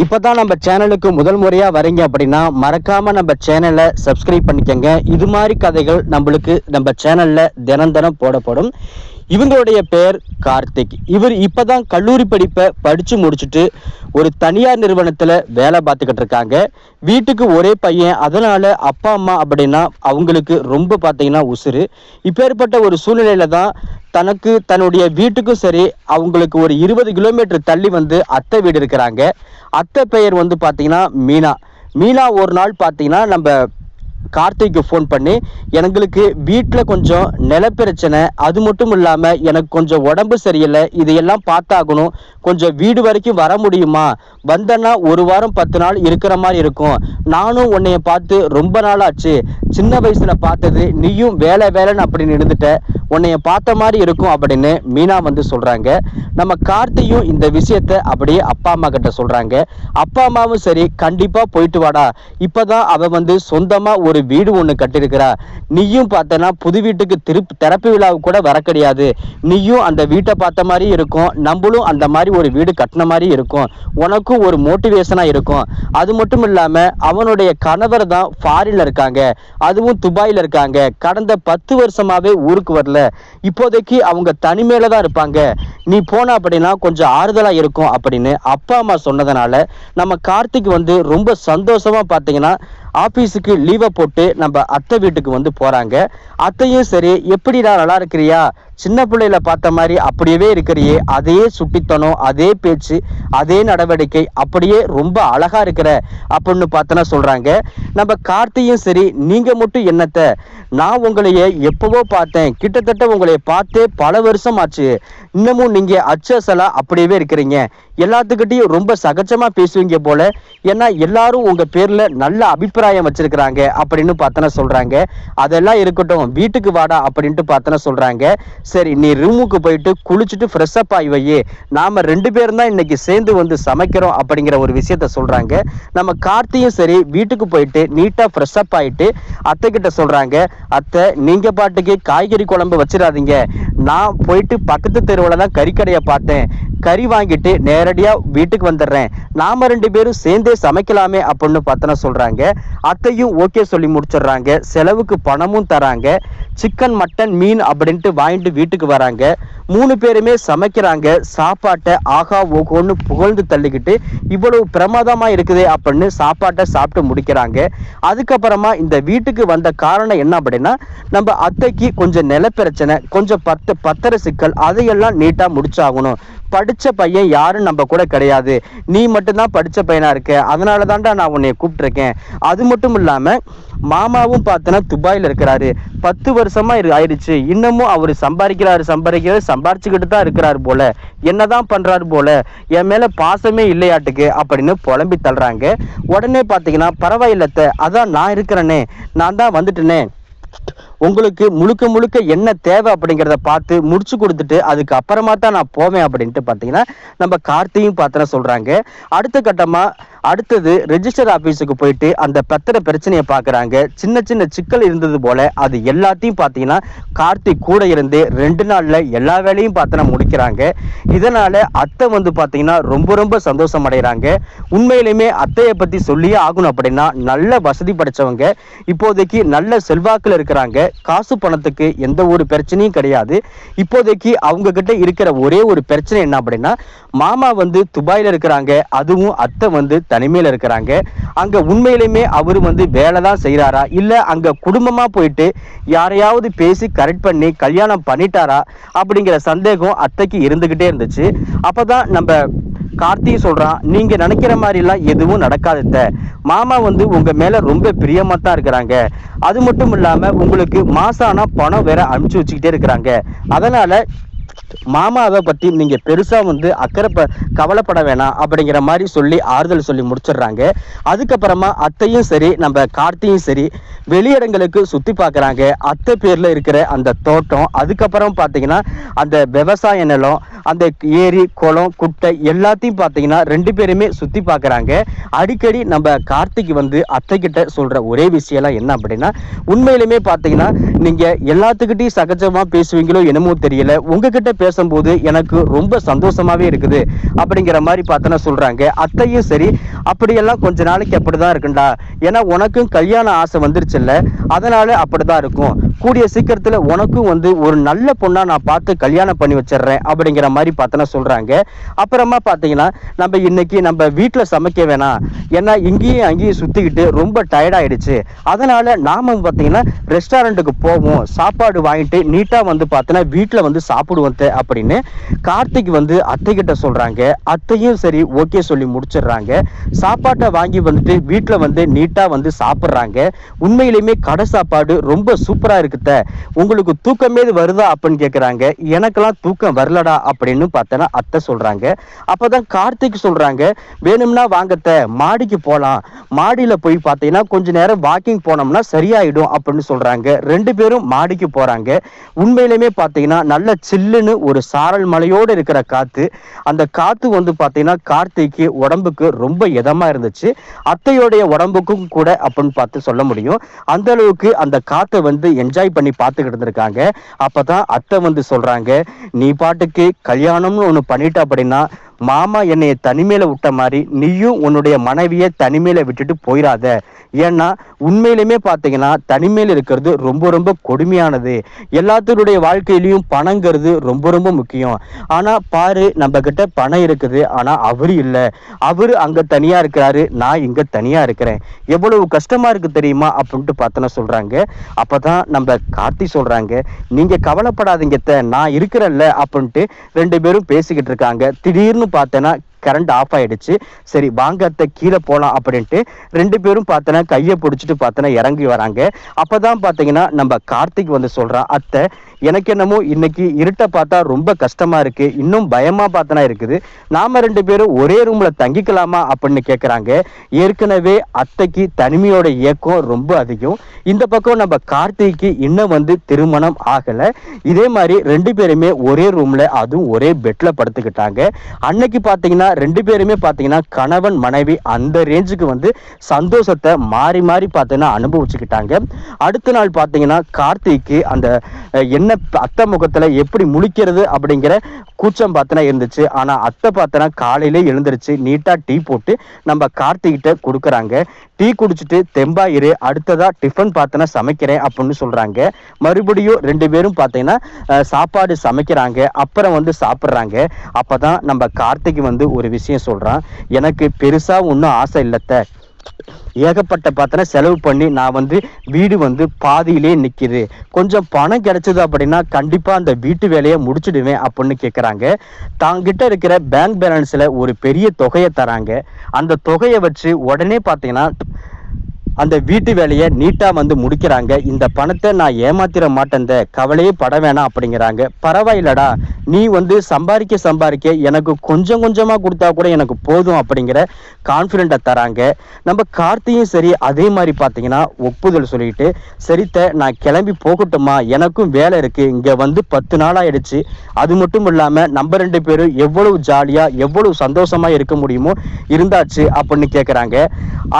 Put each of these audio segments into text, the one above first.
இப்பதான் நம்ம சேனலுக்கு முதல் முறையா வரீங்க அப்படின்னா மறக்காம நம்ம சேனலை சப்ஸ்கிரைப் பண்ணிக்கங்க. இது மாதிரி கதைகள் நம்மளுக்கு நம்ம சேனல்ல தினம் தினம் போடப்படும். இவங்களுடைய பெயர் கார்த்திக். இவர் இப்பதான் கல்லூரி படிப்பை படிச்சு முடிச்சுட்டு ஒரு தனியார் நிறுவனத்துல வேலை பார்த்துக்கிட்டு இருக்காங்க. வீட்டுக்கு ஒரே பையன் அதனால அப்பா அம்மா அப்படின்னா அவங்களுக்கு ரொம்ப பார்த்தீங்கன்னா உசுறு. இப்பேற்பட்ட ஒரு சூழ்நிலையில தான் தனக்கு தன்னுடைய வீட்டுக்கும் சரி அவங்களுக்கு ஒரு இருபது கிலோமீட்டர் தள்ளி வந்து அத்தை வீடு இருக்கிறாங்க. அத்தை பெயர் வந்து பார்த்தீங்கன்னா மீனா. மீனா ஒரு நாள் பார்த்தீங்கன்னா நம்ம கார்த்திக்கு ஃபோன் பண்ணி எங்களுக்கு வீட்டில் கொஞ்சம் நிலப்பிரச்சனை. அது மட்டும் இல்லாமல் எனக்கு கொஞ்சம் உடம்பு சரியில்லை. இதையெல்லாம் பார்த்தாகணும். கொஞ்சம் வீடு வரைக்கும் வர முடியுமா? வந்தேன்னா ஒரு வாரம் பத்து நாள் இருக்கிற மாதிரி இருக்கும். நானும் உன்னைய பார்த்து ரொம்ப நாள் ஆச்சு சின்ன வயசில் பார்த்தது நீயும் வேலை வேலைன்னு அப்படின்னு இருந்துட்ட. உன்னைய பார்த்த மாதிரி இருக்கும் அப்படின்னு மீனா வந்து சொல்றாங்க. நம்ம கார்த்தியும் இந்த விஷயத்த அப்படியே அப்பா அம்மா கிட்ட சொல்றாங்க. அப்பா அம்மாவும் சரி கண்டிப்பா போயிட்டு வாடா. இப்பதான் அவ வந்து சொந்தமா ஒரு வீடு ஒண்ணு கட்டியிருக்கிறா. நீயும் பார்த்தனா புது வீட்டுக்கு திருப்பி திறப்பு விழாவுக்கு கூட வர கிடையாது. நீயும் அந்த வீட்டை பார்த்த மாதிரி இருக்கும். நம்மளும் அந்த மாதிரி ஒரு வீடு கட்டின மாதிரி இருக்கும். உனக்கும் ஒரு மோட்டிவேஷனா இருக்கும். அது மட்டும் இல்லாம அவனுடைய கணவர் தான் ஃபாரின்ல இருக்காங்க. அதுவும் துபாயில இருக்காங்க. கடந்த பத்து வருஷமாவே ஊருக்கு வரல. இப்போதைக்கு அவங்க தனிமையில தான் இருப்பாங்க. நீ போன அப்படின்னா கொஞ்சம் ஆறுதலா இருக்கும் அப்படின்னு அப்பா அம்மா சொன்னதுனால நம்ம கார்த்திக் வந்து ரொம்ப சந்தோஷமா பார்த்தீங்கன்னா ஆபீஸுக்கு லீவை போட்டு நம்ம அத்தை வீட்டுக்கு வந்து போறாங்க. அத்தையும் சரி எப்படிடா நல்லா இருக்கிறியா? சின்ன பிள்ளையில பார்த்த மாதிரி அப்படியே இருக்கிறியே. அதே சுட்டித்தனம் அதே பேச்சு அதே நடவடிக்கை அப்படியே ரொம்ப அழகா இருக்கிற அப்படின்னு பார்த்தனா சொல்றாங்க. நம்ம கார்த்தியும் சரி நீங்க மட்டும் என்னத்தை? நான் உங்களைய எப்பவோ பார்த்தேன். கிட்டத்தட்ட உங்களைய பார்த்தே பல வருஷம் ஆச்சு. இன்னமும் நீங்க அச்சசலா அப்படியே இருக்கிறீங்க. எல்லாத்துக்கிட்டையும் ரொம்ப சகஜமா பேசுவீங்க போல. ஏன்னா எல்லாரும் உங்க பேர்ல நல்ல அபிப்பிராயம் வச்சிருக்கிறாங்க அப்படின்னு பார்த்தனா சொல்றாங்க. அதெல்லாம் இருக்கட்டும் வீட்டுக்கு வாடா அப்படின்ட்டு பார்த்தனா சொல்றாங்க. சரி நீ ரூமுக்கு போயிட்டு குளிச்சுட்டு ஃப்ரெஷ்ஷப் ஆகி வையே. நாம ரெண்டு பேரும் தான் இன்னைக்கு சேர்ந்து வந்து சமைக்கிறோம் அப்படிங்கிற ஒரு விஷயத்த சொல்றாங்க. நம்ம கார்த்தியும் சரி வீட்டுக்கு போயிட்டு நீட்டா ஃப்ரெஷ்ஷப் ஆயிட்டு அத்தை கிட்ட சொல்றாங்க அத்தை நீங்க பாட்டுக்கு காய்கறி குழம்பு வச்சிடாதீங்க. நான் போயிட்டு பக்கத்து தெருவில் தான் கறிக்கடையை பார்த்தேன். கறி வாங்கிட்டு நேரடியா வீட்டுக்கு வந்துடுறேன். நாம ரெண்டு பேரும் சேர்ந்தே சமைக்கலாமே அப்படின்னு பார்த்தனா சொல்றாங்க. அத்தையும் ஓகே சொல்லி முடிச்சிடுறாங்க. செலவுக்கு பணமும் தராங்க. சிக்கன் மட்டன் மீன் அப்படின்ட்டு வாங்கிட்டு வீட்டுக்கு வராங்க. மூணு பேருமே சமைக்கிறாங்க. சாப்பாட்டை ஆகா ஓகோன்னு புகழ்ந்து தள்ளிக்கிட்டு இவ்வளவு பிரமாதமா இருக்குது அப்படின்னு சாப்பாட்டை சாப்பிட்டு முடிக்கிறாங்க. அதுக்கப்புறமா இந்த வீட்டுக்கு வந்த காரணம் என்ன அப்படின்னா நம்ம அத்தைக்கு கொஞ்சம் நிலப்பிரச்சனை கொஞ்சம் பத்து பத்திர சிக்கல் அதையெல்லாம் நீட்டா முடிச்சாகணும். படிச்ச பையன் யாரும் நம்ம கூட கிடையாது. நீ மட்டும்தான் படிச்ச பையனாக இருக்க. அதனால தான்டா நான் உன்னை கூப்பிட்டுருக்கேன். அது மட்டும் இல்லாம மாமாவும் பார்த்தனா துபாயில் இருக்கிறாரு. பத்து வருஷமா ஆயிடுச்சு. இன்னமும் அவர் சம்பாதிக்கிறாரு சம்பாதிக்கிறாரு. சம்பாரிச்சுக்கிட்டு தான் இருக்கிறாரு போல. என்னதான் பண்றாரு போல. என் மேல பாசமே இல்லையாட்டுக்கு அப்படின்னு புலம்பி தள்ளுறாங்க. உடனே பாத்தீங்கன்னா பரவாயில்லத்த அதான் நான் இருக்கிறேனே. நான் தான் வந்துட்டேனே. உங்களுக்கு முழுக்க முழுக்க என்ன தேவை அப்படிங்கிறத பார்த்து முடிச்சு கொடுத்துட்டு அதுக்கு அப்புறமா தான் நான் போவேன் அப்படின்ட்டு பார்த்தீங்கன்னா நம்ம கார்த்தியும் பார்த்தன சொல்கிறாங்க அடுத்த கட்டமாக அடுத்தது ரெஜிஸ்டர் ஆபீஸுக்கு போயிட்டு அந்த பத்திர பிரச்சனையை பார்க்குறாங்க. சின்ன சின்ன சிக்கல் இருந்தது போல அது எல்லாத்தையும் பார்த்தீங்கன்னா கார்த்திக் கூட இருந்து ரெண்டு நாள்ல எல்லா வேலையும் பார்த்தனா முடிக்கிறாங்க. இதனால அத்தை வந்து பார்த்தீங்கன்னா ரொம்ப ரொம்ப சந்தோஷம் அடைகிறாங்க. உண்மையிலுமே அத்தையை பத்தி சொல்லியே ஆகணும் அப்படின்னா நல்ல வசதி படைச்சவங்க இப்போதைக்கு நல்ல செல்வாக்கில் இருக்கிறாங்க. காசு பணத்துக்கு எந்த ஒரு பிரச்சனையும் கிடையாது. இப்போதைக்கு அவங்க கிட்ட இருக்கிற ஒரே ஒரு பிரச்சனை என்ன அப்படின்னா மாமா வந்து துபாயில இருக்கிறாங்க. அதுவும் அத்தை வந்து தனிமையில் இருக்கிறாங்க. அங்க உண்மையிலுமே அவர் வந்து வேலை தான் செய்யறாரா இல்ல அங்க குடும்பமா போயிட்டு யாரையாவது பேசி கரெக்ட் பண்ணி கல்யாணம் பண்ணிட்டாரா? அப்படிங்கிற சந்தேகம் அத்தைக்கு இருந்துகிட்டே இருந்துச்சு. அப்பதான் நம்ம கார்த்தியும் சொல்றான் நீங்க நினைக்கிற மாதிரி எல்லாம் எதுவும் நடக்காதுத்த மாமா வந்து உங்க மேல ரொம்ப பிரியமா தான் இருக்கிறாங்க. அது மட்டும் இல்லாம உங்களுக்கு மாசான பணம் வேற அனுப்பிச்சு வச்சுக்கிட்டே இருக்கிறாங்க. அதனால மாமாவை பற்றி நீங்கள் பெருசாக வந்து அக்கறை ப- கவலைப்பட வேணாம் அப்படிங்கிற மாதிரி சொல்லி ஆறுதல் சொல்லி முடிச்சிடுறாங்க. அதுக்கப்புறமா அத்தையும் சரி நம்ம கார்த்தியும் சரி வெளியிடங்களுக்கு சுற்றி பார்க்கறாங்க அத்தை பேரில் இருக்கிற அந்த தோட்டம் அதுக்கப்புறம் பார்த்தீங்கன்னா அந்த விவசாய நிலம் அந்த ஏரி குளம் குட்டை எல்லாத்தையும் பார்த்தீங்கன்னா ரெண்டு பேருமே சுற்றி பார்க்குறாங்க அடிக்கடி நம்ம கார்த்திக் வந்து அத்தைக்கிட்ட சொல்கிற ஒரே விஷயம்லாம் என்ன அப்படின்னா உண்மையிலுமே பார்த்தீங்கன்னா நீங்கள் எல்லாத்துக்கிட்டையும் சகஜமாக பேசுவீங்களோ என்னமோ தெரியல. உங்ககிட்ட உங்ககிட்ட பேசும்போது எனக்கு ரொம்ப சந்தோஷமாவே இருக்குது. அப்படிங்கிற மாதிரி பார்த்தோன்னா சொல்றாங்க. அத்தையும் சரி அப்படியெல்லாம் கொஞ்ச நாளைக்கு அப்படிதான் இருக்குண்டா. ஏன்னா உனக்கும் கல்யாண ஆசை வந்துருச்சுல்ல. அதனால அப்படிதான் இருக்கும். கூடிய சீக்கிரத்துல உனக்கும் வந்து ஒரு நல்ல பொண்ணா நான் பார்த்து கல்யாணம் பண்ணி வச்சிடுறேன் அப்படிங்கிற மாதிரி பார்த்தோன்னா சொல்றாங்க. அப்புறமா பார்த்தீங்கன்னா நம்ம இன்னைக்கு நம்ம வீட்டில் சமைக்க வேணாம். ஏன்னா இங்கேயும் அங்கேயும் சுத்திக்கிட்டு ரொம்ப டயர்ட் ஆயிடுச்சு. அதனால நாம பார்த்தீங்கன்னா ரெஸ்டாரண்ட்டுக்கு போவோம். சாப்பாடு வாங்கிட்டு நீட்டா வந்து பார்த்தோன்னா வீட்டில் வந்து சாப்பிடுவோம் அப்படின்னு கார்த்திக் வந்து அத்தை கிட்ட சொல்றாங்க. அத்தையும் சரி ஓகே சொல்லி முடிச்சிடுறாங்க. சாப்பாட்டை வாங்கி வந்துட்டு வீட்டில் வந்து நீட்டாக வந்து சாப்பிட்றாங்க. உண்மையிலுமே கடை சாப்பாடு ரொம்ப சூப்பராக இருக்குத்த உங்களுக்கு தூக்கமே வருதா அப்படின்னு கேட்குறாங்க எனக்கெல்லாம் தூக்கம் வரலடா அப்படின்னு பார்த்தேன்னா அத்தை சொல்கிறாங்க அப்போ தான் கார்த்திக் சொல்கிறாங்க வேணும்னா வாங்கத்த மாடிக்கு போகலாம் மாடியில் போய் பார்த்தீங்கன்னா கொஞ்ச நேரம் வாக்கிங் போனோம்னா சரியாயிடும் அப்படின்னு சொல்கிறாங்க ரெண்டு பேரும் மாடிக்கு போகிறாங்க உண்மையிலுமே பார்த்தீங்கன்னா நல்ல சில்லுன்னு ஒரு சாரல் மலையோடு இருக்கிற காற்று அந்த காற்று வந்து பார்த்தீங்கன்னா கார்த்திக்கு உடம்புக்கு ரொம்ப இதமா இருந்துச்சு. அத்தையோடைய உடம்புக்கும் கூட அப்படின்னு பார்த்து சொல்ல முடியும். அந்த அளவுக்கு அந்த காத்தை வந்து என்ஜாய் பண்ணி பார்த்துக்கிட்டு இருந்திருக்காங்க. அப்பதான் அத்தை வந்து சொல்றாங்க நீ பாட்டுக்கு கல்யாணம்னு ஒன்று பண்ணிட்ட அப்படின்னா மாமா என்னைய தனிமையில விட்ட மாதிரி நீயும் உன்னுடைய மனைவியை தனிமையில விட்டுட்டு போயிடாத ஏன்னா உண்மையிலுமே பார்த்தீங்கன்னா தனிமையில் இருக்கிறது ரொம்ப ரொம்ப கொடுமையானது. எல்லாத்தினுடைய வாழ்க்கையிலையும் பணங்கிறது ரொம்ப ரொம்ப முக்கியம். ஆனால் பாரு நம்ம கிட்ட பணம் இருக்குது ஆனால் அவரு இல்லை. அவர் அங்கே தனியாக இருக்கிறாரு நான் இங்கே தனியாக இருக்கிறேன். எவ்வளவு கஷ்டமாக இருக்குது தெரியுமா? அப்படின்ட்டு பார்த்தோன்னா அப்போ தான் நம்ம கார்த்தி சொல்கிறாங்க நீங்கள் கவலைப்படாதீங்கத்த நான் இருக்கிறேன்ல அப்படின்ட்டு ரெண்டு பேரும் பேசிக்கிட்டு இருக்காங்க. திடீர்னு பார்த்தேன்னா கரண்ட் ஆஃப் ஆயிடுச்சு. சரி வாங்க அத்தை கீழே போலாம் அப்படின்ட்டு ரெண்டு பேரும் பார்த்தனா கையை பிடிச்சிட்டு பார்த்தனா இறங்கி வராங்க. அப்பதான் பார்த்தீங்கன்னா நம்ம கார்த்திக் வந்து சொல்கிறான் அத்தை எனக்கு என்னமோ இன்னைக்கு இருட்டை பார்த்தா ரொம்ப கஷ்டமா இருக்கு. இன்னும் பயமா பார்த்தனா இருக்குது. நாம ரெண்டு பேரும் ஒரே ரூம்ல தங்கிக்கலாமா? அப்படின்னு கேட்குறாங்க ஏற்கனவே அத்தைக்கு தனிமையோட இயக்கம் ரொம்ப அதிகம். இந்த பக்கம் நம்ம கார்த்திக்கு இன்னும் வந்து திருமணம் ஆகலை. இதே மாதிரி ரெண்டு பேருமே ஒரே ரூம்ல அதுவும் ஒரே பெட்ல படுத்துக்கிட்டாங்க. அன்னைக்கு பார்த்தீங்கன்னா ரெண்டு பேருமே பார்த்தீங்கன்னா கணவன் மனைவி அந்த ரேஞ்சுக்கு வந்து சந்தோஷத்தை மாறி மாறி பார்த்தீங்கன்னா அனுபவிச்சுக்கிட்டாங்க. அடுத்த நாள் பார்த்தீங்கன்னா கார்த்திக்கு அந்த என்ன அத்தை முகத்துல எப்படி முழிக்கிறது அப்படிங்கிற கூச்சம் பார்த்தனா இருந்துச்சு. ஆனால் அத்தை பார்த்தனா காலையிலே எழுந்துருச்சு நீட்டா டீ போட்டு நம்ம கார்த்திகிட்ட கொடுக்குறாங்க. டீ குடிச்சிட்டு தெம்பா இரு அடுத்ததா டிஃபன் பார்த்தனா சமைக்கிறேன் அப்படின்னு சொல்றாங்க. மறுபடியும் ரெண்டு பேரும் பார்த்தீங்கன்னா சாப்பாடு சமைக்கிறாங்க. அப்புறம் வந்து சாப்பிட்றாங்க. அப்போதான் நம்ம கார்த்திக் வந்து ஒரு விஷயம் சொல்றான். எனக்கு பெருசாக ஒன்றும் ஆசை இல்லைத்த. ஏகப்பட்ட பார்த்தனா செலவு பண்ணி நான் வந்து வீடு வந்து பாதியிலே நிற்கிது கொஞ்சம் பணம் கிடைச்சது அப்படின்னா கண்டிப்பாக அந்த வீட்டு வேலையை முடிச்சிடுவேன் அப்படின்னு கேட்குறாங்க தாங்கிட்ட இருக்கிற பேங்க் பேலன்ஸில் ஒரு பெரிய தொகையை தராங்க. அந்த தொகையை வச்சு உடனே பார்த்தீங்கன்னா அந்த வீட்டு வேலையை நீட்டா வந்து முடிக்கிறாங்க. இந்த பணத்தை நான் ஏமாத்திர மாட்டேன் கவலையே பட வேணாம் அப்படிங்கிறாங்க. பரவாயில்லடா நீ வந்து சம்பாதிக்க சம்பாதிக்க எனக்கு கொஞ்சம் கொஞ்சமா கொடுத்தா கூட எனக்கு போதும் அப்படிங்கிற கான்ஃபிடென்ட்டை தராங்க. நம்ம கார்த்தியும் சரி அதே மாதிரி பார்த்தீங்கன்னா ஒப்புதல் சொல்லிட்டு சரித்த நான் கிளம்பி போகட்டுமா? எனக்கும் வேலை இருக்கு. இங்க வந்து பத்து நாள் ஆயிடுச்சு. அது மட்டும் இல்லாம நம்ம ரெண்டு பேரும் எவ்வளவு ஜாலியா எவ்வளவு சந்தோஷமா இருக்க முடியுமோ இருந்தாச்சு அப்படின்னு கேக்குறாங்க.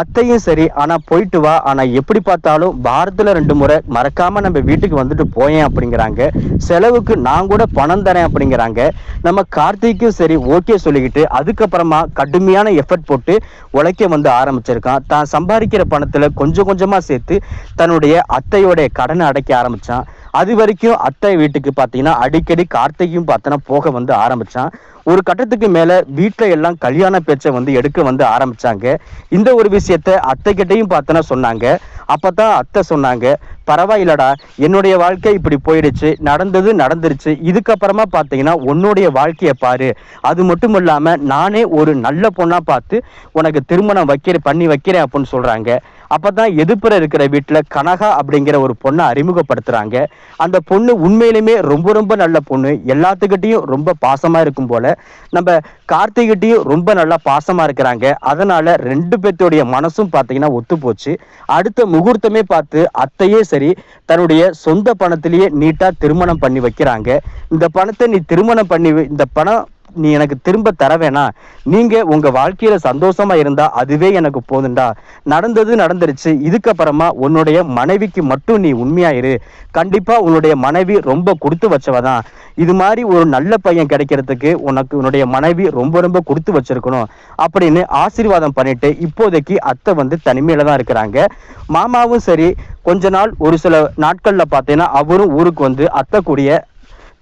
அத்தையும் சரி ஆனா போயிட்டு வா. ஆனா எப்படி பார்த்தாலும் வாரத்துல ரெண்டு முறை மறக்காம நம்ம வீட்டுக்கு வந்துட்டு போயேன் அப்படிங்கிறாங்க. செலவுக்கு நான் கூட பணம் தரேன் அப்படிங்கிறாங்க. நம்ம கார்த்திக்கும் சரி ஓகே சொல்லிக்கிட்டு அதுக்கப்புறமா கடுமையான எஃபர்ட் போட்டு உழைக்க வந்து ஆரம்பிச்சிருக்கான். தான் சம்பாதிக்கிற பணத்துல கொஞ்சம் கொஞ்சமா சேர்த்து தன்னுடைய அத்தையோடைய கடனை அடைக்க ஆரம்பிச்சான். அது வரைக்கும் அத்தை வீட்டுக்கு பார்த்தீங்கன்னா அடிக்கடி கார்த்திகையும் பார்த்தோன்னா போக வந்து ஆரம்பிச்சான். ஒரு கட்டத்துக்கு மேல வீட்டுல எல்லாம் கல்யாண பேச்சை வந்து எடுக்க வந்து ஆரம்பிச்சாங்க. இந்த ஒரு விஷயத்த அத்தை கிட்டையும் பார்த்தோன்னா சொன்னாங்க. அப்பதான் அத்தை சொன்னாங்க பரவாயில்லடா என்னுடைய வாழ்க்கை இப்படி போயிடுச்சு நடந்தது நடந்துருச்சு. இதுக்கப்புறமா பார்த்தீங்கன்னா உன்னுடைய வாழ்க்கையை பாரு. அது மட்டும் இல்லாமல் நானே ஒரு நல்ல பொண்ணாக பார்த்து உனக்கு திருமணம் வைக்கிற பண்ணி வைக்கிறேன் அப்படின்னு அப்போ தான் எதிர்ப்புற இருக்கிற வீட்டில் கனகா அப்படிங்கிற ஒரு பொண்ணை அறிமுகப்படுத்துகிறாங்க அந்த பொண்ணு உண்மையிலுமே ரொம்ப ரொம்ப நல்ல பொண்ணு. எல்லாத்துக்கிட்டேயும் ரொம்ப பாசமாக இருக்கும் போல். நம்ம கார்த்திகிட்டையும் ரொம்ப நல்லா பாசமா இருக்கிறாங்க. அதனால ரெண்டு பேர்த்தோடைய மனசும் பாத்தீங்கன்னா ஒத்து போச்சு அடுத்த முகூர்த்தமே பார்த்து அத்தையே சரி தன்னுடைய சொந்த பணத்திலேயே நீட்டா திருமணம் பண்ணி வைக்கிறாங்க. இந்த பணத்தை நீ திருமணம் பண்ணி இந்த பணம் நீ எனக்கு திரும்ப தர வேணாம் நீங்க உங்க வாழ்க்கையில சந்தோஷமா இருந்தா அதுவே எனக்கு போதுண்டா. நடந்தது நடந்துருச்சு. இதுக்கப்புறமா உன்னுடைய மனைவிக்கு மட்டும் நீ உண்மையாயிரு. கண்டிப்பா உன்னுடைய மனைவி ரொம்ப கொடுத்து வச்சவதான் இது மாதிரி ஒரு நல்ல பையன் கிடைக்கிறதுக்கு உனக்கு உன்னுடைய மனைவி ரொம்ப ரொம்ப கொடுத்து வச்சிருக்கணும். அப்படின்னு ஆசீர்வாதம் பண்ணிட்டு இப்போதைக்கு அத்தை வந்து தனிமையில தான் இருக்கிறாங்க. மாமாவும் சரி கொஞ்ச நாள் ஒரு சில நாட்கள்ல பார்த்தீங்கன்னா அவரும் ஊருக்கு வந்து அத்தை கூடிய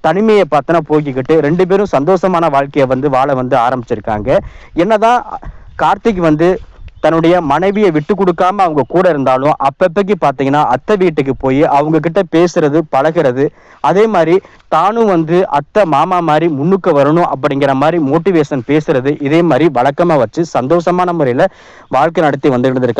தனிமையை பார்த்தனா போக்கிக்கிட்டு ரெண்டு பேரும் சந்தோஷமான வாழ்க்கையை வந்து வாழ வந்து ஆரம்பிச்சிருக்காங்க. என்னதான் கார்த்திக் வந்து தன்னுடைய மனைவியை விட்டு கொடுக்காம அவங்க கூட இருந்தாலும் அப்பப்பைக்கு பார்த்தீங்கன்னா அத்தை வீட்டுக்கு போய் அவங்க கிட்ட பேசுறது பழகுறது அதே மாதிரி தானும் வந்து அத்தை மாமா மாதிரி முன்னுக்கு வரணும் அப்படிங்கிற மாதிரி மோட்டிவேஷன் பேசுறது இதே மாதிரி வழக்கமாக வச்சு சந்தோஷமான முறையில் வாழ்க்கை நடத்தி வந்துட்டு இருந்திருக்காங்க